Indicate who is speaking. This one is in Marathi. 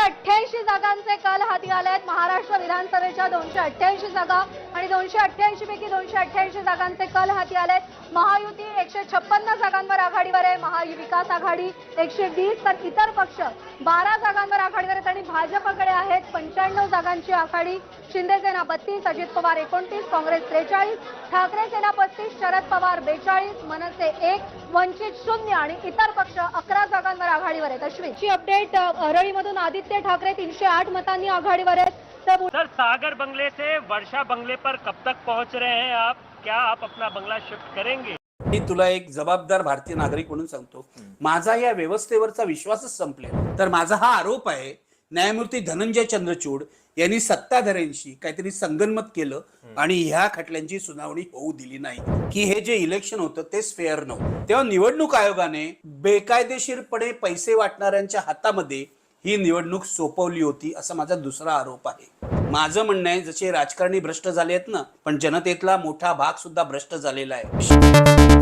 Speaker 1: अठ्ठ्याऐंशी जागांचे कल हाती आले आहेत. महाराष्ट्र विधानसभेच्या दोनशे अठ्ठ्याऐंशी जागा आणि दोनशे अठ्ठ्याऐंशी पैकी दोनशे अठ्ठ्याऐंशी जागांचे कल हाती आले आहेत. महायुती एकशे छप्पन्न जागांवर आघाडीवर आहे. महाविकास आघाडी एकशे वीस तर इतर पक्ष बारा जागांवर आघाडीवर आहेत आणि भाजपकडे आहेत पंच्याण्णव जागांची आघाडी. शिंदेसेना बत्तीस अजित पवार एकोणतीस काँग्रेस त्रेचाळीस ठाकरे सेना पस्तीस शरद पवार बेचाळीस मनसे एक वंचित शून्य आणि इतर पक्ष अकरा जागा जागांवर आघाडीवर आहेत. अश्विनची अपडेट अ, परळीमधून आदित्य ठाकरे तीनशे आठ मतांनी आघाडीवर आहेत. सर
Speaker 2: सागर बंगले से वर्षा बंगले पर कब तक पहुंच रहे हैं आप? क्या आप अपना बंगला शिफ्ट करेंगे? मी
Speaker 3: तुला एक जबाबदार भारतीय नागरिक म्हणून सांगतो. माझा या व्यवस्थेवरचा विश्वासच संपलाय तर माझा हा आरोप आहे न्यायमूर्ती धनंजय चंद्रचूड यांनी सत्ताधाऱ्यांशी काहीतरी संगनमत केलं आणि ह्या खटल्यांची सुनावणी होऊ दिली नाही. की हे जे इलेक्शन होतं तेच फेअर नव्हतं. तेव्हा निवडणूक आयोगाने बेकायदेशीरपणे पैसे वाटणाऱ्यांच्या हातामध्ये ही निवडणूक सोपवली होती असा माझा दुसरा आरोप आहे. माझं म्हणणं आहे जसे राजकारणी भ्रष्ट झाले आहेत ना पण जनतेतला मोठा भाग सुद्धा भ्रष्ट झालेला आहे.